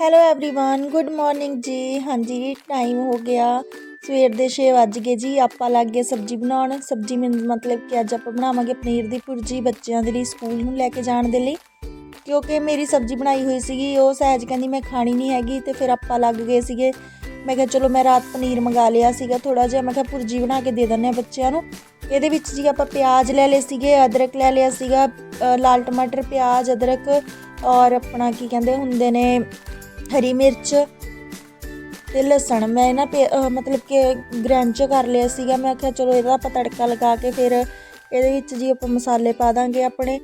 Hello everyone good morning ਜੀ ਹਾਂਜੀ time ਹੋ ਗਿਆ ਸਵੇਰ ਦੇ 6 ਵੱਜ ਗਏ ਜੀ ਆਪਾਂ ਲੱਗ ਗਏ ਸਬਜ਼ੀ ਬਣਾਉਣ ਸਬਜ਼ੀ ਮੀਨ ਮਤਲਬ ਕਿ ਅੱਜ ਆਪਾਂ ਬਣਾਵਾਂਗੇ ਪਨੀਰ ਦੀ ਭੁਰਜੀ ਬੱਚਿਆਂ ਦੇ ਲਈ ਸਕੂਲ ਨੂੰ ਲੈ ਕੇ ਜਾਣ ਦੇ ਲਈ ਕਿਉਂਕਿ ਮੇਰੀ ਸਬਜ਼ੀ ਬਣਾਈ ਹੋਈ ਸੀਗੀ ਉਹ ਸਹਿਜ ਕਹਿੰਦੀ ਮੈਂ ਖਾਣੀ ਨਹੀਂ ਹੈਗੀ ਤੇ ਫਿਰ ਆਪਾਂ ਲੱਗ ਗਏ ਸੀਗੇ ਮੈਂ ਕਿਹਾ ਚਲੋ ਮੈਂ ਰਾਤ ਪਨੀਰ ਮੰਗਾ ਲਿਆ ਸੀਗਾ ਥੋੜਾ ਜਿਹਾ ਮੈਂ ਕਿਹਾ ਭੁਰਜੀ ਬਣਾ ਕੇ ਦੇ ਦਿੰਦੇ ਆ ਬੱਚਿਆਂ ਨੂੰ ਇਹਦੇ ਵਿੱਚ ਜੀ ਆਪਾਂ ਪਿਆਜ਼ ਲੈ ਲਏ ਸੀਗੇ ਅਦਰਕ ਲੈ ਲਿਆ ਸੀਗਾ ਅ, ਲਾਲ ਟਮਾਟਰ ਪਿਆਜ਼ ਅਦਰਕ ਔਰ ਆਪਣਾ ਕੀ ਕਹਿੰਦੇ ਹੁੰਦੇ ਨੇ ਹਰੀ ਮਿਰਚ ਤੇ ਲਸਣ, ਮੈਂ ਨਾ ਪੇ- ਮਤਲਬ ਕਿ ਗ੍ਰੈਂਡ ਕਰ ਲਿਆ ਸੀਗਾ, ਮੈਂ ਆਖਿਆ ਚਲੋ ਇਹਦਾ ਆਪਾਂ ਤੜਕਾ ਲਗਾ ਕੇ ਫਿਰ ਇਹਦੇ ਵਿੱਚ ਜੀ ਆਪਾਂ ਮਸਾਲੇ ਪਾ ਦਾਂਗੇ ਆਪਣੇ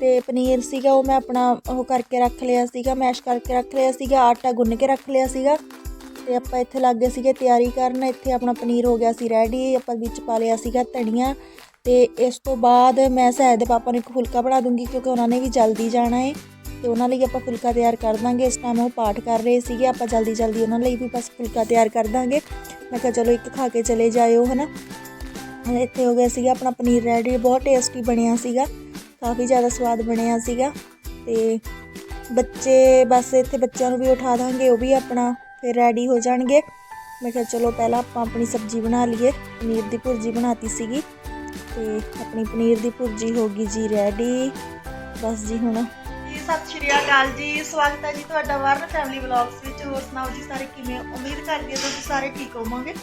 ਤੇ ਪਨੀਰ ਸੀਗਾ ਉਹ ਮੈਂ ਆਪਣਾ ਉਹ ਕਰਕੇ ਰੱਖ ਲਿਆ ਸੀਗਾ, ਮੈਸ਼ ਕਰਕੇ ਰੱਖ ਲਿਆ ਸੀਗਾ, ਆਟਾ ਗੁੰਨ ਕੇ ਰੱਖ ਲਿਆ ਸੀਗਾ ਤੇ ਆਪਾਂ ਇੱਥੇ ਲੱਗ ਗਏ ਸੀਗੇ ਤਿਆਰੀ ਕਰਨ, ਇੱਥੇ ਆਪਣਾ ਪਨੀਰ ਹੋ ਗਿਆ ਸੀ ਰੈਡੀ ਆਪਾਂ ਵਿੱਚ ਪਾ ਲਿਆ ਸੀਗਾ ਧਨੀਆ ਤੇ ਇਸ ਤੋਂ ਬਾਅਦ ਮੈਂ ਸਹਿਜ ਦੇ ਪਾਪਾ ਨੂੰ ਇੱਕ ਫੁਲਕਾ ਬਣਾ ਦੂੰਗੀ ਕਿਉਂਕਿ ਉਹਨਾਂ ਨੇ ਵੀ ਜਲਦੀ ਜਾਣਾ ਹੈ ਤੇ ਉਹਨਾਂ ਲਈ ਆਪਾਂ ਫੁਲਕਾ ਤਿਆਰ ਕਰ ਦਾਂਗੇ। ਇਸ ਟਾਈਮ ਉਹ ਪਾਠ ਕਰ ਰਹੇ ਸੀਗੇ, ਆਪਾਂ ਜਲਦੀ ਜਲਦੀ ਉਹਨਾਂ ਲਈ ਵੀ ਬਸ ਫੁਲਕਾ ਤਿਆਰ ਕਰ ਦਾਂਗੇ। ਮੈਂ ਕਿਹਾ ਚਲੋ ਇੱਕ ਖਾ ਕੇ ਚਲੇ ਜਾਇਓ, ਹਨਾ? ਹੁਣ ਇੱਥੇ ਹੋ ਗਿਆ ਸੀਗਾ ਆਪਣਾ ਪਨੀਰ ਰੈਡੀ, ਬਹੁਤ ਟੇਸਟੀ ਬਣਿਆ ਸੀਗਾ। ਕਾਫੀ ਜ਼ਿਆਦਾ ਸਵਾਦ ਬਣਿਆ ਸੀਗਾ। ਤੇ ਬੱਚੇ ਬਸ ਇੱਥੇ ਬੱਚਿਆਂ ਨੂੰ ਵੀ ਉਠਾ ਦਾਂਗੇ, ਉਹ ਵੀ ਆਪਣਾ ਫਿਰ ਰੈਡੀ ਹੋ ਜਾਣਗੇ। ਮੈਂ ਕਿਹਾ ਚਲੋ ਪਹਿਲਾਂ ਆਪਾਂ ਆਪਣੀ ਸਬਜ਼ੀ ਬਣਾ ਲਈਏ। ਪਨੀਰ ਦੀ ਭੁਰਜੀ ਬਣਾਤੀ ਸੀਗੀ। ਤੇ ਆਪਣੀ ਪਨੀਰ ਦੀ ਭੁਰਜੀ ਹੋ ਗਈ ਜੀ ਰੈਡੀ। ਬਸ ਜੀ ਹੁਣ ਸਤਿ ਸ਼੍ਰੀ ਅਕਾਲ ਜੀ। ਸਵਾਗਤ ਹੈ ਜੀ ਤੁਹਾਡਾ ਵਰਨ ਫੈਮਿਲੀ ਵਲੌਗਸ ਵਿੱਚ। ਹੋਰ ਸੁਣਾਓ ਜੀ ਸਾਰੇ ਕਿਵੇਂ? ਉਮੀਦ ਕਰਦੀ ਹਾਂ ਤੁਸੀਂ ਸਾਰੇ ਠੀਕ ਹੋਵੋਗੇ।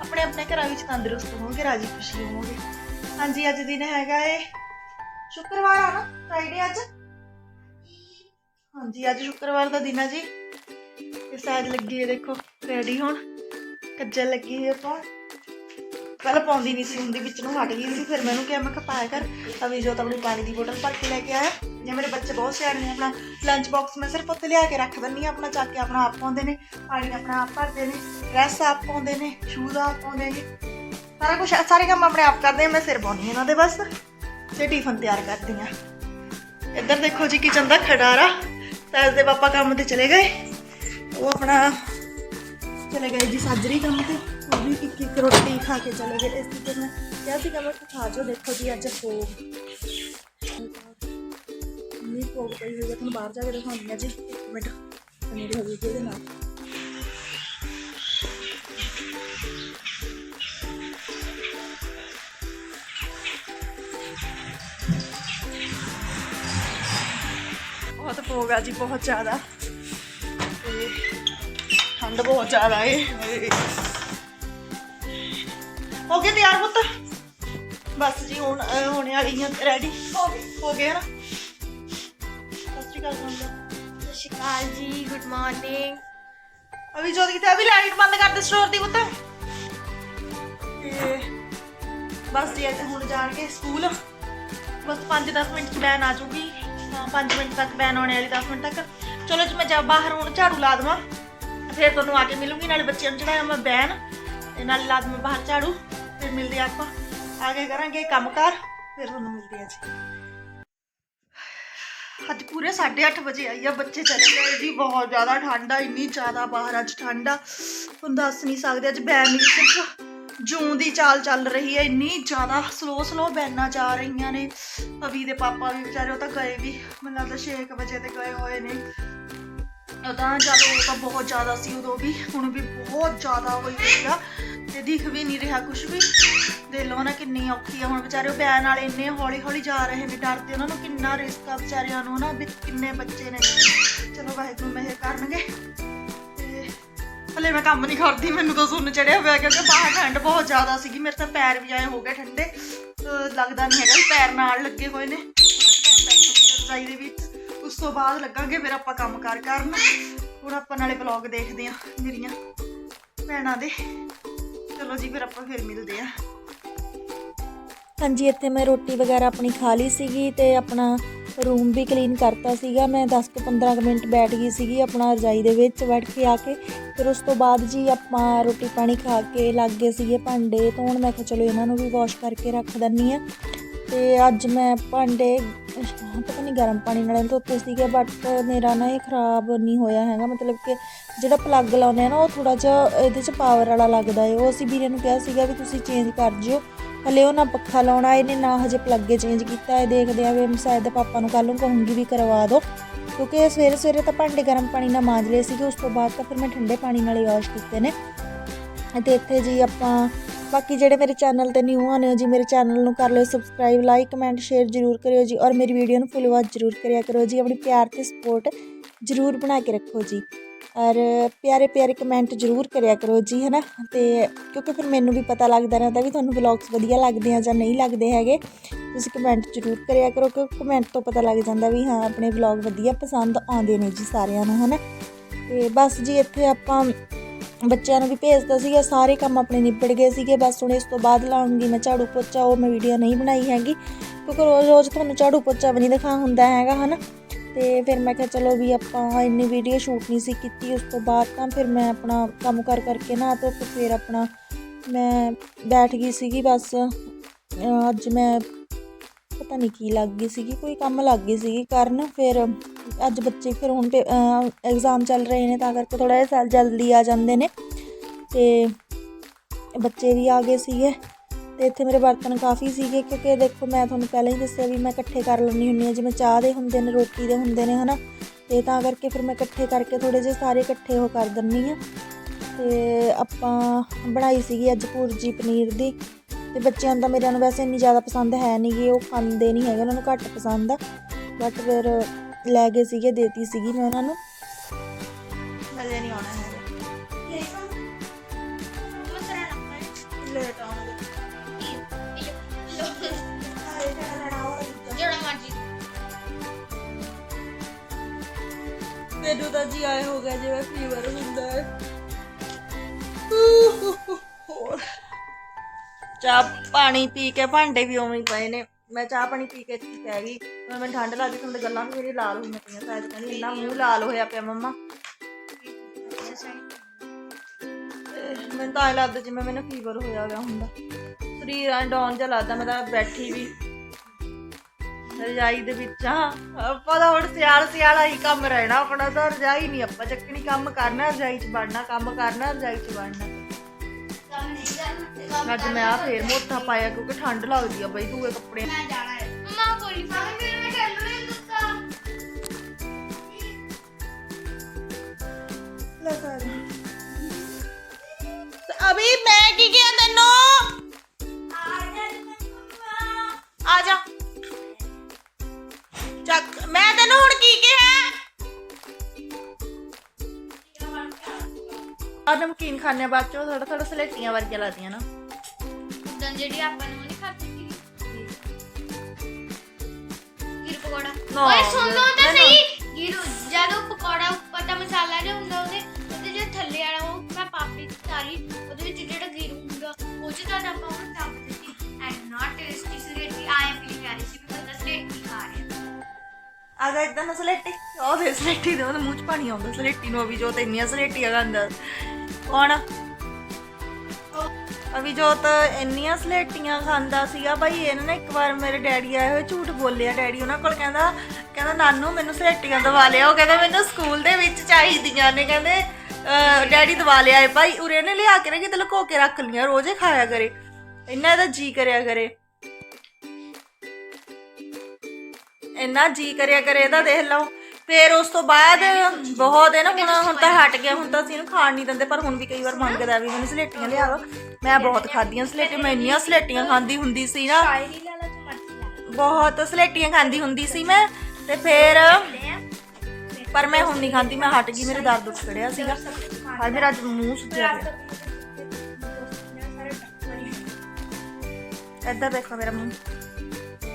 ਆਪਣੇ ਆਪਣੇ ਘਰਾਂ ਵਿੱਚ ਤੰਦਰੁਸਤ ਹੋਵੋਗੇ, ਰਾਜੀ ਖੁਸ਼ੀ ਹੋਵੋਗੇ। ਹਾਂਜੀ, ਅੱਜ ਦਿਨ ਹੈਗਾ ਏ ਸ਼ੁੱਕਰਵਾਰ ਆ ਨਾ ਫਰਾਈਡੇ ਅੱਜ? ਹਾਂਜੀ, ਅੱਜ ਸ਼ੁੱਕਰਵਾਰ ਦਾ ਦਿਨ ਆ ਜੀ। ਤੇ ਸਾਜ ਲੱਗੀ ਹੈ ਦੇਖੋ ਰੈਡੀ ਹੁਣ। ਕੱਜਲ ਲੱਗੀ ਹੈ ਪਾਉਣ। ਪਹਿਲਾਂ ਪਾਉਂਦੀ ਨਹੀਂ ਸੀ ਹੁੰਦੀ ਵਿੱਚ ਨੂੰ ਹਟ ਗਈ ਸੀ। ਫਿਰ ਮੈਨੂੰ ਕਿਹਾ, ਮੈਂ ਕਿਹਾ, ਪਾਇਆ ਕਰ। ਅਭੀ ਜੋ ਤਾਂ ਆਪਣੀ ਪਾਣੀ ਦੀ ਬੋਤਲ ਭਰ ਕੇ ਲੈ ਕੇ ਆਇਆ। ਜੇ ਮੇਰੇ ਬੱਚੇ ਬਹੁਤ ਸਿਆਣੇ ਨੇ, ਆਪਣਾ ਲੰਚ ਬਾਕਸ ਮੈਂ ਸਿਰਫ ਉੱਥੇ ਲਿਆ ਕੇ ਰੱਖ ਦਿੰਨੀ ਆ ਆਪਣਾ ਚੱਕ ਕੇ ਆਪਣਾ ਆਪ ਪਾਉਂਦੇ ਨੇ, ਪਾਣੀ ਆਪਣਾ ਆਪ ਭਰਦੇ ਨੇ ਡਰੈਸ ਆਪ ਪਾਉਂਦੇ ਨੇ ਸ਼ੂਜ਼ ਆਪ ਪਾਉਂਦੇ ਨੇ। ਸਾਰਾ ਕੁਝ ਸਾਰੇ ਕੰਮ ਆਪਣੇ ਆਪ ਕਰਦੇ ਆ, ਮੈਂ ਸਿਰ ਪਾਉਣੀ ਇਹਨਾਂ ਦੇ ਬਸ। ਤੇ ਟਿਫਨ ਤਿਆਰ ਕਰਦੀ ਆ ਇੱਧਰ ਦੇਖੋ ਜੀ ਕਿਚਨ ਦਾ ਖੜਾਰਾ ਸੈਸ ਦੇ ਪਾਪਾ ਕੰਮ ਤੇ ਚਲੇ ਗਏ। ਉਹ ਆਪਣਾ ਚਲੇ ਗਏ ਜੀ ਸਾਜਰੀ ਕੰਮ ਤੇ। ਉਹ ਵੀ ਇੱਕ ਇੱਕ ਰੋਟੀ ਖਾ ਕੇ ਚਲੇ ਗਏ। ਇਸ ਲਈ ਕਿਹਾ ਸੀ ਮੈਂ ਖਾ ਜੋ ਦੇਖੋ ਜੀ ਅੱਜ ਭੋਗ ਨਹੀਂ ਪਈ ਹੋਈ ਹੈ ਤੁਹਾਨੂੰ ਬਾਹਰ ਜਾ ਕੇ ਦਿਖਾਉਂਦੀ ਹਾਂ ਜੀ। ਇੱਕ ਮਿੰਟ ਪਨੀਰ ਹੋ ਗਈ ਇਹਦੇ ਨਾਲ। ਬਹੁਤ ਭੋਗ ਆ ਜੀ ਬਹੁਤ ਜ਼ਿਆਦਾ। ਠੰਡ ਬਹੁਤ ਜ਼ਿਆਦਾ ਏ। ਹੋ ਗਏ ਤਿਆਰ ਪੁੱਤ? ਬਸ ਜੀ ਹੁਣ ਅਹ, ਹੋਣੇ ਵਾਲੀ ਆ ਰੈਡੀ ਹੋ ਗਏ ਹੋ ਗਏ ਨਾ ਸਤਿ ਸ਼੍ਰੀ ਅਕਾਲ ਮੰਮਾ ਸਤਿ ਸ਼੍ਰੀ ਅਕਾਲ ਜੀ ਗੁੱਡ ਮਾਰਨਿੰਗ ਅਭੀ ਜੋਤ ਕਿਤੇ ਅਭੀ ਲਾਈਟ ਬੰਦ ਕਰ ਦੇ ਸਟੋਰ ਦੀ ਪੁੱਤ। ਤੇ ਬਸ ਜੀ, ਅੱਜ ਹੁਣ ਜਾਣਗੇ ਸਕੂਲ ਬਸ 5-10 ਮਿੰਟ ਚ ਬੈਨ ਆ ਜੂਗੀ। 5 ਮਿੰਟ ਤੱਕ ਬੈਨ ਆਉਣੇ ਵਾਲੀ 10 ਮਿੰਟ ਤੱਕ। ਚਲੋ ਜੀ, ਮੈਂ ਜਾ ਬਾਹਰ ਹੁਣ ਝਾੜੂ ਲਾ ਦੇਵਾਂ। ਫਿਰ ਤੁਹਾਨੂੰ ਆ ਕੇ ਮਿਲੂੰਗੀ, ਨਾਲੇ ਬੱਚਿਆਂ ਨੂੰ ਚੜਾਇਆ ਮੈਂ ਬੈਨ। ਤੇ ਨਾਲੇ ਲਾ ਦੇਵਾਂ ਬਾਹਰ ਝਾੜੂ। ਫਿਰ ਮਿਲਦੇ ਆ ਆਪਾਂ। ਆ ਕੇ ਕਰਾਂਗੇ ਕੰਮਕਾਰ। ਫਿਰ ਤੁਹਾਨੂੰ ਮਿਲਦੇ ਆ ਜੀ। ਅੱਜ ਪੂਰੇ 8:30 ਵਜੇ ਆਈ ਆ, ਬੱਚੇ ਚਲੇ ਗਏ ਜੀ, ਬਹੁਤ ਜ਼ਿਆਦਾ ਠੰਡ ਆ, ਇੰਨੀ ਜ਼ਿਆਦਾ ਬਾਹਰ ਅੱਜ ਠੰਡ ਆ। ਤੁਹਾਨੂੰ ਦੱਸ ਨਹੀਂ ਸਕਦੇ, ਅੱਜ ਬੈਨ ਵੀ ਜੂਨ ਦੀ ਚਾਲ ਚੱਲ ਰਹੀ ਹੈ ਇੰਨੀ ਜ਼ਿਆਦਾ ਸਲੋ ਸਲੋ ਬੈਨਾਂ ਜਾ ਰਹੀਆਂ ਨੇ। ਅਵੀ ਦੇ ਪਾਪਾ ਵੀ ਵਿਚਾਰੇ, ਉਹ ਤਾਂ ਗਏ ਵੀ, ਮੈਨੂੰ ਲੱਗਦਾ 6 ਵਜੇ ਤੇ ਗਏ ਹੋਏ ਨੇ। ਉਦਾਂ ਜਦੋਂ ਤਾਂ ਬਹੁਤ ਜ਼ਿਆਦਾ ਸੀ, ਉਦੋਂ ਵੀ, ਹੁਣ ਵੀ ਬਹੁਤ ਜ਼ਿਆਦਾ ਹੋਈ ਹੋਈ ਆ। ਤੇ ਦਿਖ ਵੀ ਨਹੀਂ ਰਿਹਾ ਕੁਝ ਵੀ। ਦੇ ਲੋ ਨਾ ਕਿੰਨੀ ਔਖੀ ਆ ਹੁਣ ਵਿਚਾਰੇ, ਉਹ ਬੈਨ ਵਾਲੇ ਇੰਨੇ ਹੌਲੀ ਹੌਲੀ ਜਾ ਰਹੇ ਨੇ, ਡਰਦੇ ਉਹਨਾਂ ਨੂੰ ਕਿੰਨਾ ਰਿਸਕ ਆ ਵਿਚਾਰਿਆਂ ਨੂੰ ਨਾ ਵੀ ਕਿੰਨੇ ਬੱਚੇ ਨੇ। ਚਲੋ ਵਾਹਿਗੁਰੂ ਮਿਹਰ ਕਰਨਗੇ। ਤੇ ਹਲੇ ਮੈਂ ਕੰਮ ਨਹੀਂ ਕਰਦੀ, ਮੈਨੂੰ ਤਾਂ ਸੁੰਨ ਚੜਿਆ ਹੋਇਆ ਕਿਉਂਕਿ ਬਾਹਰ ਠੰਡ ਬਹੁਤ ਜ਼ਿਆਦਾ ਸੀਗੀ, ਮੇਰੇ ਤਾਂ ਪੈਰ ਵੀ ਆਏ ਹੋ ਗਏ ਠੰਡੇ। ਲੱਗਦਾ ਨਹੀਂ ਹੈਗਾ ਵੀ ਪੈਰ ਨਾਲ ਲੱਗੇ ਹੋਏ ਨੇ। ਰਜਾਈ ਦੇ ਵਿੱਚ। ਉਸ ਤੋਂ ਬਾਅਦ ਲੱਗਾਂਗੇ ਫਿਰ ਆਪਾਂ ਕੰਮ ਕਾਰ ਕਰਨ। ਹੁਣ ਆਪਾਂ ਨਾਲੇ ਵਲੌਗ ਦੇਖਦੇ ਆਂ ਮੇਰੀਆਂ ਭੈਣਾਂ ਦੇ। ਚਲੋ ਜੀ, ਫਿਰ ਆਪਾਂ ਫਿਰ ਮਿਲਦੇ ਆਂ ਹਾਂਜੀ, ਇੱਥੇ ਮੈਂ ਰੋਟੀ ਵਗੈਰਾ ਆਪਣੀ ਖਾ ਲਈ ਸੀਗੀ ਤੇ ਆਪਣਾ ਰੂਮ ਵੀ ਕਲੀਨ ਕਰਤਾ ਸੀਗਾ। ਮੈਂ 10 ਤੋਂ 15 ਕੁ ਮਿੰਟ ਬੈਠ ਗਈ ਸੀਗੀ ਆਪਣਾ ਰਜਾਈ ਦੇ ਵਿੱਚ ਬੈਠ ਕੇ ਆ ਕੇ। ਫਿਰ ਉਸ ਤੋਂ ਬਾਅਦ ਜੀ ਆਪਾਂ ਰੋਟੀ ਪਾਣੀ ਖਾ ਕੇ ਲੱਗ ਗਏ ਸੀਗੇ ਭਾਂਡੇ ਧੋਣ। ਮੈਂ ਕਿਹਾ ਚਲੋ ਇਹਨਾਂ ਨੂੰ ਵੀ ਵਾਸ਼ ਕਰਕੇ ਰੱਖ ਦਿੰਨੀ ਆ ਤੇ ਅੱਜ ਮੈਂ ਭਾਂਡੇ ਅਹ ਪਤਾ ਨਹੀਂ ਗਰਮ ਪਾਣੀ ਨਾਲ ਧੋਤੇ ਸੀਗੇ ਬਟ ਮੇਰਾ ਨਾ ਇਹ ਖਰਾਬ ਨਹੀਂ ਹੋਇਆ ਹੈਗਾ। ਮਤਲਬ ਕਿ ਜਿਹੜਾ ਪਲੱਗ ਲਾਉਂਦੇ ਆ ਨਾ, ਉਹ ਥੋੜਾ ਜਿਹਾ ਇਹਦੇ 'ਚ ਪਾਵਰ ਵਾਲਾ ਲੱਗਦਾ ਏ। ਉਹ ਅਸੀਂ ਵੀਰੇ ਨੂੰ ਕਿਹਾ ਸੀਗਾ ਵੀ ਤੁਸੀਂ ਚੇਂਜ ਕਰ ਜਿਓ। ਹਲੇ ਉਹ ਨਾ ਪੱਖਾ ਲਾਉਣਾ ਇਹਨੇ ਨਾ ਹਜੇ ਪਲੱਗੇ ਚੇਂਜ ਕੀਤਾ ਹੈ ਦੇਖਦੇ ਆ ਵੀ ਸ਼ਾਇਦ ਪਾਪਾ ਨੂੰ ਕੱਲ ਨੂੰ ਕਹੂੰਗੀ ਵੀ ਕਰਵਾ ਦਿਓ ਕਿਉਂਕਿ ਸਵੇਰੇ ਸਵੇਰੇ ਤਾਂ ਭਾਂਡੇ ਗਰਮ ਪਾਣੀ ਨਾਲ ਮਾਂਜ ਲਏ ਸੀਗੇ। ਉਸ ਤੋਂ ਬਾਅਦ ਤਾਂ ਫਿਰ ਮੈਂ ਠੰਡੇ ਪਾਣੀ ਨਾਲ ਹੀ ਵਾਸ਼ ਕੀਤੇ ਨੇ। ਤੇ ਇੱਥੇ ਜੀ ਆਪਾਂ, ਬਾਕੀ ਜਿਹੜੇ ਮੇਰੇ ਚੈਨਲ ਤੇ ਨਿਊ ਆਨੇ ਹੋ ਜੀ, ਮੇਰੇ ਚੈਨਲ ਨੂੰ ਕਰ ਲਿਓ ਸਬਸਕ੍ਰਾਈਬ ਲਾਈਕ ਕਮੈਂਟ ਸ਼ੇਅਰ ਜ਼ਰੂਰ ਕਰਿਓ ਜੀ। ਔਰ ਮੇਰੀ ਵੀਡੀਓ ਨੂੰ ਫੁੱਲ ਵਾਚ ਜ਼ਰੂਰ ਕਰਿਆ ਕਰੋ ਜੀ। ਆਪਣੀ ਪਿਆਰ ਤੇ ਸਪੋਰਟ ਜ਼ਰੂਰ ਬਣਾ ਕੇ ਰੱਖੋ ਜੀ। ਔਰ ਪਿਆਰੇ ਪਿਆਰੇ ਕਮੈਂਟ ਜ਼ਰੂਰ ਕਰਿਆ ਕਰੋ ਜੀ, ਹਨਾ? ਤੇ ਕਿਉਂਕਿ ਫਿਰ ਮੈਨੂੰ ਵੀ ਪਤਾ ਲੱਗਦਾ ਰਹਿੰਦਾ ਵੀ ਤੁਹਾਨੂੰ ਵਲੌਗਸ ਵਧੀਆ ਲੱਗਦੇ ਆ ਜਾਂ ਨਹੀਂ ਲੱਗਦੇ ਹੈਗੇ, ਤੁਸੀਂ ਕਮੈਂਟ ਜ਼ਰੂਰ ਕਰਿਆ ਕਰੋ, ਕਿਉਂਕਿ ਕਮੈਂਟ ਤੋਂ ਪਤਾ ਲੱਗ ਜਾਂਦਾ ਵੀ ਹਾਂ, ਆਪਣੇ ਵਲੌਗ ਵਧੀਆ ਪਸੰਦ ਆਉਂਦੇ ਨੇ ਜੀ ਸਾਰਿਆਂ ਨੂੰ, ਹਨਾ? ਤੇ ਬਸ ਜੀ, ਇੱਥੇ ਆਪਾਂ ਬੱਚਿਆਂ ਨੂੰ ਵੀ ਭੇਜਦਾ ਸੀਗਾ, ਸਾਰੇ ਕੰਮ ਆਪਣੇ ਨਿਬੜ ਗਏ ਸੀਗੇ, ਬਸ ਹੁਣ ਇਸ ਤੋਂ ਬਾਅਦ ਲਾਉਂਗੀ ਮੈਂ ਝਾੜੂ ਪੋਚਾ, ਉਹ ਮੈਂ ਵੀਡੀਓ ਨਹੀਂ ਬਣਾਈ ਹੈਗੀ, ਕਿਉਂਕਿ ਰੋਜ਼ ਰੋਜ਼ ਤੁਹਾਨੂੰ ਝਾੜੂ ਪੋਚਾ ਵੀ ਨਹੀਂ ਦਿਖਾ ਹੁੰਦਾ ਹੈਗਾ, ਹਨਾ? ਤੇ ਫਿਰ ਮੈਂ ਕਿਹਾ ਚਲੋ ਵੀ ਆਪਾਂ ਇੰਨੀ ਵੀਡੀਓ ਸ਼ੂਟ ਨਹੀਂ ਸੀ ਕੀਤੀ, ਉਸ ਤੋਂ ਬਾਅਦ ਤਾਂ ਫਿਰ ਮੈਂ ਆਪਣਾ ਕੰਮ ਕਰ ਕਰਕੇ ਨਾ ਧੋ ਫਿਰ ਆਪਣਾ ਮੈਂ ਬੈਠ ਗਈ ਸੀਗੀ ਬਸ। ਅੱਜ ਮੈਂ ਪਤਾ ਨਹੀਂ ਕੀ ਲੱਗ ਗਈ ਸੀਗੀ, ਕੋਈ ਕੰਮ ਲੱਗ ਗਈ ਸੀਗੀ। ਕਰਨ ਫਿਰ ਅੱਜ ਬੱਚੇ ਫਿਰ ਹੁਣ ਐਗਜ਼ਾਮ ਚੱਲ ਰਹੇ ਨੇ, ਤਾਂ ਕਰਕੇ ਥੋੜਾ ਜਿਹਾ ਜਲਦੀ ਆ ਜਾਂਦੇ ਨੇ। ਤੇ ਬੱਚੇ ਵੀ ਆ ਗਏ ਸੀਗੇ। ਤੇ ਇੱਥੇ ਮੇਰੇ ਬਰਤਨ ਕਾਫੀ ਸੀਗੇ, ਕਿਉਂਕਿ ਦੇਖੋ ਮੈਂ ਤੁਹਾਨੂੰ ਪਹਿਲਾਂ ਹੀ ਦੱਸਿਆ ਵੀ ਮੈਂ ਇਕੱਠੇ ਕਰ ਲੈਂਦੀ ਹੁੰਦੀ ਹਾਂ, ਜਿਵੇਂ ਚਾਹ ਦੇ ਹੁੰਦੇ ਨੇ, ਰੋਟੀ ਦੇ ਹੁੰਦੇ ਨੇ, ਹਨਾ? ਤੇ ਤਾਂ ਕਰਕੇ ਫਿਰ ਮੈਂ ਇਕੱਠੇ ਕਰਕੇ ਥੋੜੇ ਜਿਹੇ ਸਾਰੇ ਇਕੱਠੇ ਉਹ ਕਰ ਦਿੰਨੀ ਆ ਤੇ ਆਪਾਂ ਬਣਾਈ ਸੀਗੀ ਅੱਜ ਭੁਰਜੀ ਪਨੀਰ ਦੀ। ਤੇ ਬੱਚਿਆਂ ਦਾ ਤਾਂ ਮੇਰਿਆਂ ਨੂੰ ਵੈਸੇ ਇੰਨੀ ਜ਼ਿਆਦਾ ਪਸੰਦ ਹੈ ਨਹੀਂ ਗੀ, ਉਹ ਖਾਂਦੇ ਨਹੀਂ ਹੈਗੇ, ਉਹਨਾਂ ਨੂੰ ਘੱਟ ਪਸੰਦ ਆ। ਬਟ ਫਿਰ ਲੈ ਗਏ ਸੀਗੇ, ਦੇਤੀ ਸੀਗੀ ਮੈਂ ਉਹਨਾਂ ਨੂੰ। ਮੈਨੂੰ ਤਾਂ ਜੀ ਆਏ ਹੋ ਗਿਆ ਜਿਵੇਂ ਫੀਵਰ ਹੁੰਦਾ ਹੈ। ਚਾਹ ਪਾਣੀ ਪੀ ਕੇ ਭਾਂਡੇ ਵੀ ਉਵੇਂ ਹੀ ਪਏ ਨੇ। ਮੈਂ ਚਾਹ ਪਾਣੀ ਪੀ ਕੇ ਇੱਥੇ ਪੈ ਗਈ ਮੈਂ ਮੈਨੂੰ ਠੰਡ ਲੱਗ ਗਈ ਤੁਹਾਡੇ ਗੱਲਾਂ ਵੀ ਮੇਰੀ ਲਾਲ ਹੋਈਆਂ ਪਈਆਂ, ਸਾਇਦ ਕਹਿੰਦੀ ਇੰਨਾ ਮੂੰਹ ਲਾਲ ਹੋਇਆ ਪਿਆ ਮੰਮਾ। ਤੇ ਮੈਨੂੰ ਤਾਂ ਐਂ ਲੱਗਦਾ ਜਿਵੇਂ ਮੈਨੂੰ ਫੀਵਰ ਹੋਇਆ ਗਿਆ ਹੁੰਦਾ। ਸਰੀਰ ਐਂ ਡਾਊਨ ਜਿਹਾ ਲੱਗਦਾ, ਮੈਂ ਤਾਂ ਬੈਠੀ ਵੀ। ਰਜਾਈ ਦੇ ਵਿੱਚ ਆ ਆਪਾਂ ਤਾਂ ਹੁਣ ਸਿਆਲ ਸਿਆਲਾ ਹੀ ਕੰਮ ਰਹਿਣਾ ਆਪਣਾ ਤਾਂ ਰਜਾਈ ਨਹੀਂ ਆਪਾਂ ਚੱਕਣੀ ਕੰਮ ਕਰਨਾ ਰਜਾਈ 'ਚ ਵੜਨਾ ਕੰਮ ਕਰਨਾ ਰਜਾਈ 'ਚ ਵੜਨਾ ਅੱਜ ਮੈਂ ਆ ਫੇਰ ਮੋਟਾ ਪਾਇਆ ਕਿਉਂਕਿ ਠੰਡ ਲੱਗਦੀ ਆ ਬਈ ਦੂਏ ਕੱਪੜੇ ਮੈਂ ਜਾਣਾ ਹੈ ਮਮਾ ਕੋਈ ਨਹੀਂ ਮੇਰੇ ਨਾਲ ਖੇਲ ਰਹੇ ਦੁੱਤਾ ਲੈ ਕਰ ਅਭੀ ਮੈਂ ਕੀ ਆ ਨਮਕੀਨ ਖਾਣੇ ਬਾਅਦ ਚੋਂ ਥੋੜਾ ਥੋੜਾ ਸਲੇਟੀਆਂ ਵਰਗੀਆਂ ਲੱਗਦੀਆਂ ਨਾ। ਤਾਂ ਜਿਹੜੀ ਆਪਾਂ ਨੂੰ ਨਹੀਂ ਖਾਤੀ ਸੀ ਗੀਰ ਪਕੌੜਾ। ਨਾ, ਓਏ ਸੁਣ ਲਓ ਤਾਂ ਸਹੀ? ਗੀਰ ਜਦੋਂ ਪਕੌੜਾ ਉੱਪਰ ਦਾ ਮਸਾਲਾ ਜਿਹਾ ਹੁੰਦਾ ਉਹਦੇ ਉਹਦੇ ਜੋ ਥੱਲੇ ਵਾਲਾ ਉਹ ਮੈਂ ਪਾਪੜੀ ਦੀ ਸਾਰੀ ਉਹਦੇ ਵਿੱਚ ਜਿਹੜਾ ਗੀਰ ਹੁੰਦਾ ਉਹ ਚ ਤਾਂ ਆਪਾਂ ਉਹ ਟੱਪ ਦਿੱਤੀ। ਐਂਡ ਨਾਟ ਟੇਸਟੀ ਸਲੇਟੀ ਆਈ ਫੀਲ ਪਿਆਰੀ ਸੀ ਵੀ ਬੰਦਾ ਸਲੇਟੀ ਖਾ ਰਿਹਾ ਆ। ਜਾ ਇਦਾਂ ਨਾ ਸਲੇਟੀ। ਉਹ ਦੇ ਸਲੇਟੀ ਦੇ ਉਹਦੇ ਮੂੰਹ 'ਚ ਪਾਣੀ ਆਉਂਦਾ ਸਲੇਟੀ ਨੂੰ ਅਭੀ ਜੋਤ ਇੰਨੀਆਂ ਸਲੇਟੀਆਂ ਖਾਂਦਾ। ਕੌਣ ਅਭੀ ਇੰਨੀਆਂ ਸਲੇਟੀਆਂ ਖਾਂਦਾ ਸੀਗਾ ਭਾਈ ਇਹਨਾਂ ਨੇ ਇੱਕ ਵਾਰ ਮੇਰੇ ਡੈਡੀ ਆਏ ਹੋਏ ਝੂਠ ਬੋਲਿਆ। ਡੈਡੀ ਉਹਨਾਂ ਕੋਲ ਕਹਿੰਦਾ ਕਹਿੰਦਾ ਨਾਨੂ ਮੈਨੂੰ ਸਲੇਟੀਆਂ ਦਵਾ ਲਿਆ ਉਹ ਕਹਿੰਦਾ ਮੈਨੂੰ ਸਕੂਲ ਦੇ ਵਿੱਚ ਚਾਹੀਦੀਆਂ ਨੇ। ਕਹਿੰਦੇ ਅਹ, ਡੈਡੀ ਦਵਾ ਲਿਆ ਏ। ਭਾਈ ਉਰੇ ਨੇ ਲਿਆ ਕੇ ਨਾ ਕਿਤੇ ਲੁਕੋ ਕੇ ਰੱਖ ਲਈਆਂ ਰੋਜ਼ੇ ਖਾਇਆ ਕਰੇ। ਇੰਨਾ ਇਹਦਾ ਜੀ ਕਰਿਆ ਕਰੇ। ਇੰਨਾ ਜੀ ਕਰਿਆ ਕਰੇ ਇਹਦਾ ਦੇਖ ਲਓ। ਫਿਰ ਉਸ ਤੋਂ ਬਾਅਦ ਬਹੁਤ ਹੈ ਨਾ ਹੁਣ ਹੁਣ ਤਾਂ ਹਟ ਗਿਆ ਹੁਣ ਤਾਂ ਅਸੀਂ ਇਹਨੂੰ ਖਾਣ ਨਹੀਂ ਦਿੰਦੇ ਪਰ ਹੁਣ ਵੀ ਕਈ ਵਾਰ ਮੰਗਦਾ ਵੀ ਮੈਨੂੰ ਸਲੇਟੀਆਂ ਲਿਆ ਦੋ ਮੈਂ ਬਹੁਤ ਖਾਧੀਆਂ ਸਲੇਟੀਆਂ ਮੈਂ ਇੰਨੀਆਂ ਸਲੇਟੀਆਂ ਖਾਂਦੀ ਹੁੰਦੀ ਸੀ ਨਾ ਬਹੁਤ ਸਲੇਟੀਆਂ ਖਾਂਦੀ ਹੁੰਦੀ ਸੀ ਮੈਂ ਤੇ ਫਿਰ ਪਰ ਮੈਂ ਹੁਣ ਨਹੀਂ ਖਾਂਦੀ ਮੈਂ ਹਟ ਗਈ ਮੇਰੇ ਦਰਦ ਉੱਠ ਖੜਿਆ ਸੀਗਾ ਪਰ ਮੇਰਾ ਅੱਜ ਮੂੰਹ ਸੁੱਜਿਆ ਪਿਆ ਏਦਾਂ ਦੇਖੋ ਮੇਰਾ ਮੂੰਹ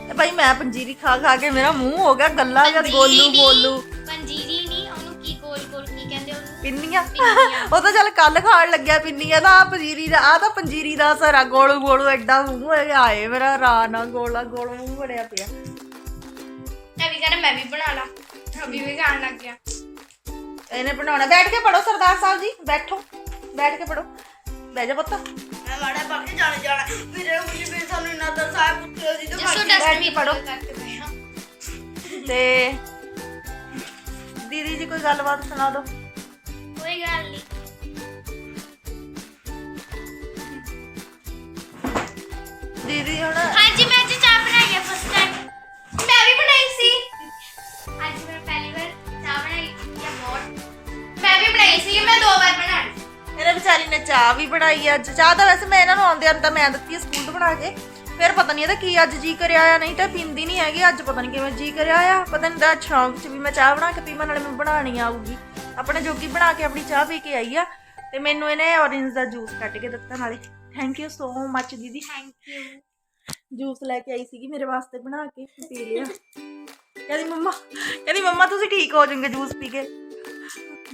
ਤੇ ਭਾਈ ਮੈਂ ਪੰਜੀਰੀ ਖਾ ਖਾ ਕੇ ਮੇਰਾ ਮੂੰਹ ਹੋ ਗਿਆ ਗੱਲਾਂ ਜਾਂ ਗੋਲੂ ਗੋਲੂ ਪੰਜੀਰੀ ਨਹੀਂ ਉਹਨੂੰ ਕੀ ਗੋਲ ਗੋਲ ਕੀ ਕਹਿੰਦੇ ਉਹਨੂੰ? ਪਿੰਨੀਆਂ। ਉਹ ਤਾਂ ਚੱਲ ਕੱਲ ਖਾਣ ਲੱਗਿਆ ਪਿੰਨੀਆਂ ਦਾ ਆ ਪੰਜੀਰੀ ਦਾ ਆ ਤਾਂ ਪੰਜੀਰੀ ਦਾ ਸਾਰਾ ਗੋਲੂ ਗੋਲੂ ਐਡਾ ਮੂੰਹ ਹੋਇਆ ਆਏ ਮੇਰਾ ਰਾ ਨਾ ਗੋਲਾ ਗੋਲ ਮੂੰਹ ਬੜਿਆ ਪਿਆ। ਅਭੀ ਕਹਿੰਦਾ ਮੈਂ ਵੀ ਬਣਾ ਲਾ ਅਭੀ ਵੀ ਖਾਣ ਲੱਗ ਗਿਆ। ਇਹਨੇ ਬਣਾਉਣਾ ਬੈਠ ਕੇ ਪੜੋ ਸਰਦਾਰ ਸਾਹਿਬ ਜੀ ਬੈਠੋ ਬੈਠ ਕੇ ਪੜੋ ਬਹਿ ਜਾ ਪੁੱਤ। ਮੈਂ ਮਾੜਾ ਪਾ ਕੇ ਜਾਣੇ ਜਾਣਾ। ਮੇਰੇ ਮੁਝੇ ਵੀ ਸਾਨੂੰ ਸਾਹਿਬ ਜੀ ਜਸੋ ਡਸਟ ਵੀ ਤੇ ਦੀਦੀ ਜੀ ਕੋਈ ਗੱਲਬਾਤ ਸੁਣਾ ਦਿਓ। ਕੋਈ ਗੱਲ ਨਹੀਂ ਬਣਾਈ ਅੱਜ। ਚਾਹ ਤਾਂ ਵੈਸੇ ਮੈਂ ਇਹਨਾਂ ਨੂੰ ਆਉਂਦੇ ਆਂ ਤਾਂ ਮੈਂ ਦਿੱਤੀ ਆ ਸਕੂਲ ਤੋਂ ਬਣਾ ਕੇ। ਫਿਰ ਪਤਾ ਨਹੀਂ ਇਹਦਾ ਕੀ ਅੱਜ ਜੀ ਕਰਿਆ ਆ ਨਹੀਂ ਤਾਂ ਪੀਂਦੀ ਨਹੀਂ ਹੈਗੀ ਅੱਜ ਪਤਾ ਨਹੀਂ ਕਿਵੇਂ ਜੀ ਕਰਿਆ ਆ। ਪਤਾ ਨਹੀਂ ਦਾ ਸ਼ੌਂਕ ਚ ਵੀ ਮੈਂ ਚਾਹ ਬਣਾ ਕੇ ਪੀਵਾਂ ਨਾਲੇ ਮੈਂ ਬਣਾਣੀ ਆਊਗੀ। ਆਪਣੇ ਜੋਗੀ ਬਣਾ ਕੇ ਆਪਣੀ ਚਾਹ ਪੀ ਕੇ ਆਈ ਆ ਤੇ ਮੈਨੂੰ ਇਹਨੇ ਔਰੇਂਜ ਦਾ ਜੂਸ ਕੱਢ ਕੇ ਦਿੱਤਾ ਨਾਲੇ। ਥੈਂਕ ਯੂ ਸੋ ਮੱਚ ਦੀਦੀ। ਥੈਂਕ ਯੂ ਜੂਸ ਲੈ ਕੇ ਆਈ ਸੀਗੀ ਮੇਰੇ ਵਾਸਤੇ ਬਣਾ ਕੇ ਪੀ ਲਿਆ। ਕਹਿੰਦੀ ਮੰਮਾ ਕਹਿੰਦੀ ਮੰਮਾ ਤੁਸੀਂ ਠੀਕ ਹੋ ਜਾਓਗੇ ਜੂਸ ਪੀ ਕੇ?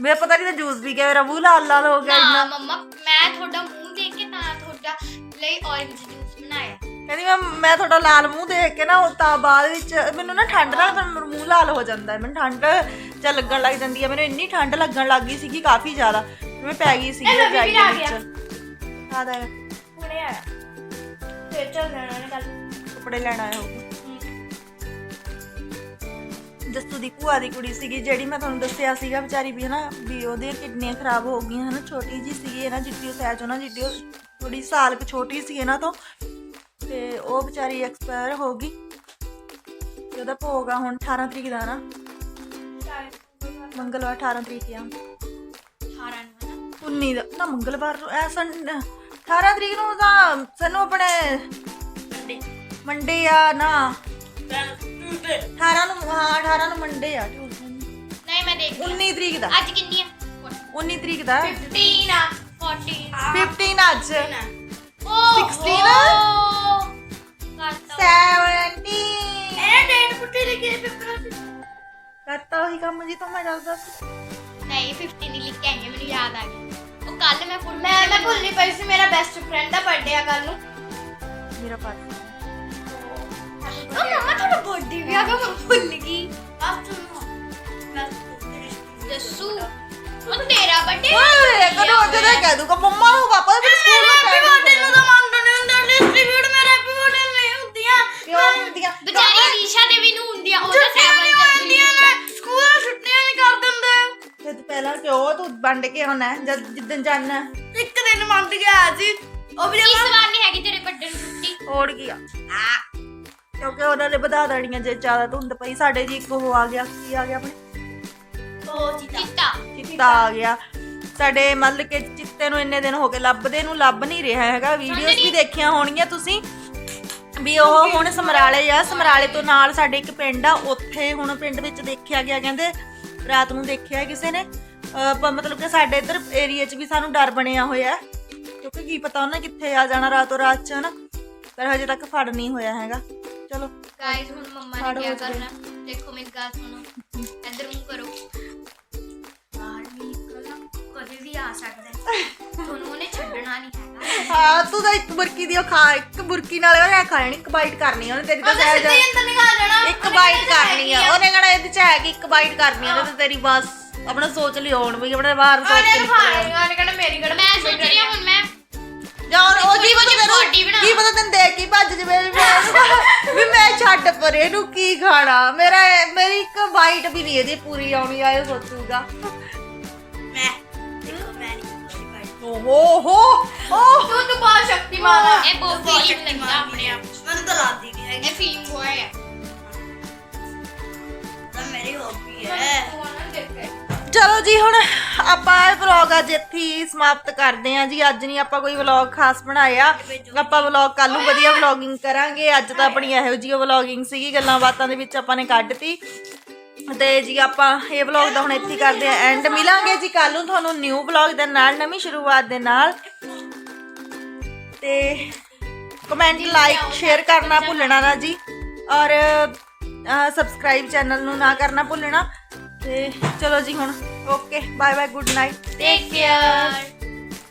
ਮੈਂ ਪਤਾ ਨਹੀਂ ਤਾਂ ਜੂਸ ਪੀ ਕੇ ਮੇਰਾ ਮੂੰਹ ਲਾਲ ਲਾਲ ਹੋ ਗਿਆ ਨਾ ਇੰਨਾ। ਮੰਮਾ ਮੈਂ ਤੁਹਾਡਾ ਮੂੰਹ ਦੇਖ ਕੇ ਤਾਂ ਤੁਹਾਡਾ ਲਈ ਔਰੇਂਜ ਜੂਸ ਬਣਾਇਆ। ਕਹਿੰਦੀ ਮੈਂ ਮੈਂ ਤੁਹਾਡਾ ਲਾਲ ਮੂੰਹ ਦੇਖ ਕੇ ਨਾ ਉਹ ਤਾਂ ਬਾਅਦ ਵਿੱਚ ਮੈਨੂੰ ਨਾ ਠੰਡ ਨਾਲ ਫਿਰ ਮੇਰਾ ਮੂੰਹ ਲਾਲ ਹੋ ਜਾਂਦਾ ਹੈ। ਮੈਨੂੰ ਠੰਡ ਜਾਂ ਲੱਗਣ ਲੱਗ ਜਾਂਦੀ ਹੈ। ਮੈਨੂੰ ਇੰਨੀ ਠੰਡ ਲੱਗਣ ਲੱਗ ਗਈ ਸੀਗੀ ਕਾਫੀ ਜ਼ਿਆਦਾ। ਮੈਂ ਪੈ ਗਈ ਸੀਗੀ ਇਹ ਨਵੀਂ ਰਜਾਈ ਵੀ ਆ ਦੇ ਗਿਆ। ਵਿੱਚ। ਆਦਾ ਹੁਣੇ ਆਇਆ। ਫੇਰ ਚੱਲ ਲੈਣਾ ਨੇ ਕੱਲ ਕੱਪੜੇ ਲੈਣ ਆਇਆ ਹੋਊਗਾ। ਜੱਸੂ ਦੀ ਭੂਆ ਦੀ ਕੁੜੀ ਸੀਗੀ ਜਿਹੜੀ ਮੈਂ ਤੁਹਾਨੂੰ ਦੱਸਿਆ ਸੀਗਾ ਵਿਚਾਰੀ ਵੀ ਹਨਾ ਵੀ ਉਹਦੀਆਂ ਕਿਡਨੀਆਂ ਖਰਾਬ ਹੋ ਗਈਆਂ ਹਨਾ ਛੋਟੀ ਜੀ ਸੀਗੀ ਨਾ ਜਿੱਡੀ ਉਹ ਸੈਜ ਉਹਨਾਂ ਜਿੱਡੀ ਉਹ ਥੋੜੀ ਸਾਲ ਕੁ ਛੋਟੀ ਸੀ ਇਹਨਾਂ ਤੋਂ ਤੇ ਉਹ ਵਿਚਾਰੀ ਐਕਸਪਾਇਰ ਹੋ ਗਈ ਤੇ ਉਹਦਾ ਭੋਗ ਆ ਹੁਣ 18 ਤਰੀਕ ਦਾ ਨਾ। ਮੰਗਲਵਾਰ 18 ਤਰੀਕ ਆ। 18 ਨੂੰ ਹੈ ਨਾ 19 ਦਾ ਨਾ ਮੰਗਲਵਾਰ ਨੂੰ ਐ ਸੰ 18 ਤਰੀਕ ਨੂੰ ਤਾਂ ਸਾਨੂੰ ਆਪਣੇ ਮੰਡੇ ਆ ਨਾ। 18 ਨੂੰ ਹਾਂ 18 ਨੂੰ ਮੰਡੇ ਆ। ਨੂੰ। ਨਹੀਂ ਮੈਂ ਦੇਖ ਲਿਆ 19 ਤਰੀਕ ਦਾ। ਅੱਜ ਕਿੰਨੀ ਆ? 19 ਤਰੀਕ ਦਾ। 15 ਆ 14 15 ਅੱਜ। ਓ 16 ਕਰਤਾ। 17 ਇਹ ਡੇਟ ਪੁੱਟੀ ਲਿਖੀ ਪੇਪਰ ਤੇ ਕਰਤਾ ਉਹੀ ਕੰਮ ਜੀ ਤੋਂ ਮੈਂ ਦੱਸਦਾ। ਨਹੀਂ 15 ਹੀ ਲਿਖ ਕੇ ਆਈ ਹਾਂ, ਮੈਨੂੰ ਯਾਦ ਆ ਗਿਆ ਉਹ ਕੱਲ ਮੈਂ ਭੁੱਲ ਮੈਂ ਮੈਂ ਭੁੱਲ ਨਹੀਂ ਪਈ ਸੀ ਮੇਰਾ ਬੈਸਟ ਫਰੈਂਡ ਦਾ ਬਰਥਡੇ ਆ ਕੱਲ ਨੂੰ। ਮੇਰਾ ਪਾਸ ਉਹ ਮਮਾ ਤੁਹਾਡਾ ਬਰਥਡੇ ਵੀ ਆ ਗਿਆ ਮੈਂ ਭੁੱਲ ਗਈ ਬਸ ਸੁਣੋ ਜੱਸੂ ਉਹ ਤੇਰਾ ਬਰਥਡੇ ਓਏ ਕਦੋਂ ਉਹਦੇ ਦਾ ਕਹਿ ਦੂਗਾ ਮੰਮਾ ਨੂੰ ਪਾਪਾ ਵੀ ਸਕੂਲ ਨੂੰ ਹੈਪੀ ਬਰਥਡੇ ਨੂੰ ਤਾਂ ਮੰਨਦਾ ਨਹੀਂ ਹੁੰਦਾ ਡਿਸਟ੍ਰੀਬਿਊਟ ਮੇਰੇ ਹੈਪੀ ਬਰਥਡੇ ਨਹੀਂ ਹੁੰਦੀਆਂ ਕਿਉਂ ਹੁੰਦੀਆਂ ਵਿਚਾਰੀ ਰੀਸ਼ਾ ਦੇ ਵੀ ਨੂੰ ਹੁੰਦੀ ਆ ਉਹਦਾ ਛੁੱਟੀਆਂ ਨਹੀਂ ਸੈਵਨ ਹੁੰਦੀਆਂ ਨੇ ਸਕੂਲ ਛੁੱਟੀਆਂ ਨਹੀਂ ਕਰ ਦਿੰਦੇ ਤੇ ਤੂੰ ਪਹਿਲਾਂ ਕਿਉਂ ਤੂੰ ਵੰਡ ਕੇ ਆਉਣਾ ਜਦ ਜਿੱਦਣ ਜਾਣਾ? ਇੱਕ ਦਿਨ ਮੰਨ ਗਿਆ ਸੀ ਉਹ ਵੀ ਇਸ ਵਾਰ ਨਹੀਂ ਹੈਗੀ ਤੇਰੇ ਬਰਥਡੇ ਨੂੰ ਛੁੱਟੀ ਤੋੜ ਗਿਆ ਕਿਉਂਕਿ ਉਹਨਾਂ ਨੇ ਵਧਾ ਦੇਣੀਆਂ ਜੇ ਜ਼ਿਆਦਾ ਧੁੰਦ ਪਈ ਸਾਡੇ ਜੀ ਇੱਕ ਉਹ ਆ ਗਿਆ ਕੀ ਆ ਗਿਆ ਆਪਣੇ? ਉਹ ਚਿੱਟਾ ਚਿੱਤਾ ਆ ਗਿਆ। ਸਾਡੇ ਮਤਲਬ ਕਿ ਚਿੱਤੇ ਨੂੰ ਇੰਨੇ ਦਿਨ ਹੋ ਗਏ ਲੱਭਦੇ ਨੂੰ ਲੱਭ ਨਹੀਂ ਰਿਹਾ ਹੈਗਾ। ਵੀਡੀਓਜ਼ ਵੀ ਦੇਖੀਆਂ ਹੋਣਗੀਆਂ ਤੁਸੀਂ। ਵੀ ਉਹ ਹੁਣ ਸਮਰਾਲੇ ਆ ਸਮਰਾਲੇ ਤੋਂ ਨਾਲ ਸਾਡੇ ਇੱਕ ਪਿੰਡ ਆ ਉੱਥੇ ਹੁਣ ਪਿੰਡ ਵਿੱਚ ਦੇਖਿਆ ਗਿਆ ਕਹਿੰਦੇ ਰਾਤ ਨੂੰ ਦੇਖਿਆ ਕਿਸੇ ਨੇ। ਅਹ ਪ- ਮਤਲਬ ਕਿ ਸਾਡੇ ਇੱਧਰ ਏਰੀਆ 'ਚ ਵੀ ਸਾਨੂੰ ਡਰ ਬਣਿਆ ਹੋਇਆ ਕਿਉਂਕਿ ਕੀ ਪਤਾ ਉਹਨੇ ਕਿੱਥੇ ਆ ਜਾਣਾ ਰਾਤੋਂ ਰਾਤ 'ਚ ਹਨਾ? ਪਰ ਹਜੇ ਤੱਕ ਫੜ ਨਹੀਂ ਹੋਇਆ ਹੈਗਾ। ਚਲੋ। ਗਾਇਸ ਹੁਣ ਮੰਮਾ ਨੇ ਕੀ। ਕਰਨਾ? ਦੇਖੋ ਮੇਰੀ ਗੱਲ ਸੁਣੋ। ਇੱਧਰ ਮੂੰਹ ਕਰੋ। ਬਾਹਰ ਨਹੀਂ ਨਿਕਲਣਾ ਕਦੇ ਵੀ ਆ ਸਕਦਾ ਹੈ। ਤੁਹਾਨੂੰ ਉਹਨੇ ਛੱਡਣਾ ਨਹੀਂ ਹੈਗਾ। ਹਾਂ ਤੂੰ ਤਾਂ ਇੱਕ ਬੁਰਕੀ ਦੀ ਉਹ ਖਾ ਇੱਕ ਬੁਰਕੀ ਨਾਲ ਉਹਨੇ ਖਾ ਜਾਣੀ ਇੱਕ ਬਾਈਟ ਕਰਨੀ ਉਹਨੇ ਤੇਰੀ ਤਾਂ ਸਹਿਜ ਸਿੱਧੇ ਅੰਦਰ ਨਿਕਾਲ ਜਾਣਾ ਇੱਕ ਬਾਈਟ ਕਰਨੀ ਆ। ਉਹਨੇ ਕਹਣਾ ਇਹਦੇ ਚ ਹੈ ਕਿ ਇੱਕ ਬਾਈਟ ਕਰਨੀ ਆ ਤਾਂ ਤੇਰੀ ਬਸ ਆਪਣਾ ਸੋਚ ਲਈ ਹੋਣ ਵੀ ਆਪਣੇ ਬਾਹਰ ਸੋਚ ਕੇ ਨਿਕਲ ਉਹਨੇ ਕਹਿੰਦਾ ਮੇਰੀ ਕਿਹੜਾ ਮੈਂ ਸੋਚ ਰਹੀ ਹਾਂ ਹੁਣ ਜਾਂ ਉਹ- ਕੀ ਪਤਾ body ਤੈਨੂੰ ਬਣਾ। ਕੀ ਪਤਾ ਤੈਨੂੰ ਦੇਖ ਕੀ ਭੱਜ ਜਵੇ ਵੀ ਮੈਂ- ਵੀ ਮੈਂ ਛੱਡ ਪਰੇ ਇਹਨੂੰ ਕੀ ਖਾਣਾ। ਮੇਰਾ ਮੇਰੀ ਇੱਕ ਬਾਈਟ ਵੀ ਨਹੀਂ ਇਹਦੀ ਪੂਰੀ ਆਉਣੀ ਆਏ ਸੋਚੂਗਾ। ਮੈਂ ਦੇਖੋ ਮੈਂ ਨਹੀਂ ਭਾਈ ਓਹੋ ਹੋ ਓਹ। ਤੂੰ ਤਾਂ ਬਹੁਤ ਸ਼ਕਤੀਮਾਨ ਆ। ਇਹ ਬਹੁਤ ਸ਼ਕਤੀਮਾਨ ਲੱਗਦਾ ਆਪਣੇ ਆਪ ਮੈਨੂੰ ਤਾਂ ਲੱਗਦੀ ਨਹੀਂ ਹੈਗੀ। ਇਹ ਫੀਲਿੰਗ ਹੋਇਆ ਹੈ। ਤਾਂ ਮੇਰੀ ਹੌਬੀ ਹੈ। ਚਲੋ ਜੀ, ਹੁਣ ਆਪਾਂ ਇਹ ਵਲੌਗ ਅੱਜ ਇੱਥੇ ਹੀ ਸਮਾਪਤ ਕਰਦੇ ਹਾਂ ਜੀ। ਅੱਜ ਨਹੀਂ ਆਪਾਂ ਕੋਈ ਵਲੌਗ ਖਾਸ ਬਣਾਇਆ। ਆਪਾਂ ਵਲੌਗ ਕੱਲ ਨੂੰ ਵਧੀਆ ਵਲੌਗਿੰਗ ਕਰਾਂਗੇ। ਅੱਜ ਤਾਂ ਆਪਣੀ ਇਹੋ ਜਿਹੀ ਵਲੌਗਿੰਗ ਸੀਗੀ, ਗੱਲਾਂ ਬਾਤਾਂ ਦੇ ਵਿੱਚ ਆਪਾਂ ਨੇ ਕੱਢਤੀ। ਤੇ ਜੀ, ਆਪਾਂ ਇਹ ਵਲੌਗ ਦਾ ਹੁਣ ਇੱਥੇ ਹੀ ਕਰਦੇ ਆ ਐਂਡ ਮਿਲਾਂਗੇ ਜੀ ਕੱਲ ਨੂੰ ਤੁਹਾਨੂੰ ਨਿਊ ਵਲੌਗ ਦੇ ਨਾਲ, ਨਵੀਂ ਸ਼ੁਰੂਆਤ ਦੇ ਨਾਲ। ਤੇ ਕਮੈਂਟ ਲਾਈਕ ਸ਼ੇਅਰ ਕਰਨਾ ਭੁੱਲਣਾ ਨਾ ਜੀ। ਔਰ ਸਬਸਕ੍ਰਾਈਬ ਚੈਨਲ ਨੂੰ ਨਾ ਕਰਨਾ ਭੁੱਲਣਾ। ਤੇ ਚਲੋ ਜੀ ਹੁਣ okay bye bye good night take care